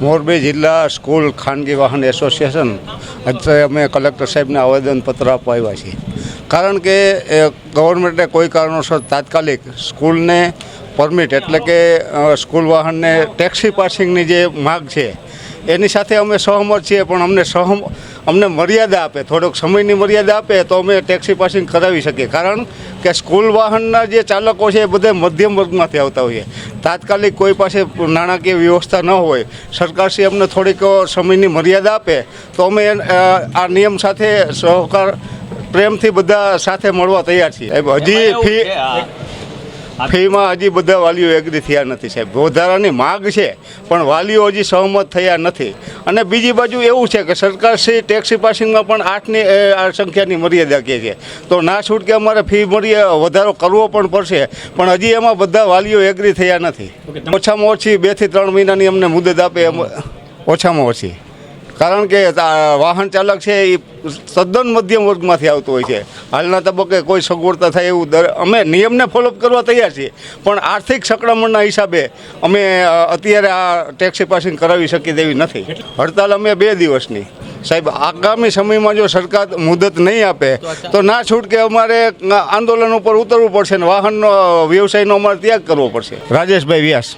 મોરબી જિલ્લા સ્કૂલ ખાનગી વાહન એસોસિએશન અત્યારે અમે કલેક્ટર સાહેબને આવેદનપત્ર આપવા આવ્યા છીએ. કારણ કે ગવર્મેન્ટે કોઈ કારણોસર તાત્કાલિક સ્કૂલને પરમિટ એટલે કે સ્કૂલ વાહનને ટેક્સી પાસિંગની જે માગ છે, એની સાથે અમે સહમત છીએ, પણ અમને સહમ અમને મર્યાદા આપે થોડોક સમયની મર્યાદા આપે તો અમે ટેક્સી પાસિંગ કરાવી શકીએ. કારણ કે સ્કૂલ વાહનના જે ચાલકો છે એ બધા મધ્યમ વર્ગમાંથી આવતા હોઈએ તાત્કાલિક કોઈ પાસે નાણાકીય વ્યવસ્થા ન હોય સરકારશ્રી અમને થોડીક સમયની મર્યાદા આપે તો અમે આ નિયમ સાથે સહકાર પ્રેમથી બધા સાથે મળવા તૈયાર છીએ. હજી ફી ફીમાં હજી બધા વાલીઓ એગ્રી થયા નથી સાહેબ. વધારાની માગ છે પણ વાલીઓ હજી સહમત થયા નથી. અને બીજી બાજુ એવું છે કે સરકાર શ્રી ટેક્સી પાસિંગમાં પણ આઠની આ સંખ્યાની મર્યાદા કહે છે. તો ના છૂટકે અમારે ફી મળીએ વધારો કરવો પણ પડશે પણ હજી એમાં બધા વાલીઓ એગ્રી થયા નથી. ઓછામાં ઓછી બેથી ત્રણ મહિનાની અમને મુદત આપે એમ ઓછામાં ઓછી. કારણ કે વાહન ચાલક છે એ સદ્દન મધ્યમ વર્ગમાંથી આવતો હોય છે. હાલના તબક્કે કોઈ સગવડતા થાય એવું દર અમે નિયમને ફોલોઅપ કરવા તૈયાર છીએ. પણ આર્થિક સંકળામણના હિસાબે અમે અત્યારે આ ટેક્સી પાસિંગ કરાવી શકીએ તેવી નથી. હડતાલ અમે બે દિવસની. સાહેબ, આગામી સમયમાં જો સરકાર મુદત નહીં આપે, તો ના છૂટકે અમારે આંદોલન ઉપર ઉતરવું પડશે ને વાહનનો વ્યવસાયનો અમારે ત્યાગ કરવો પડશે. રાજેશભાઈ વ્યાસ.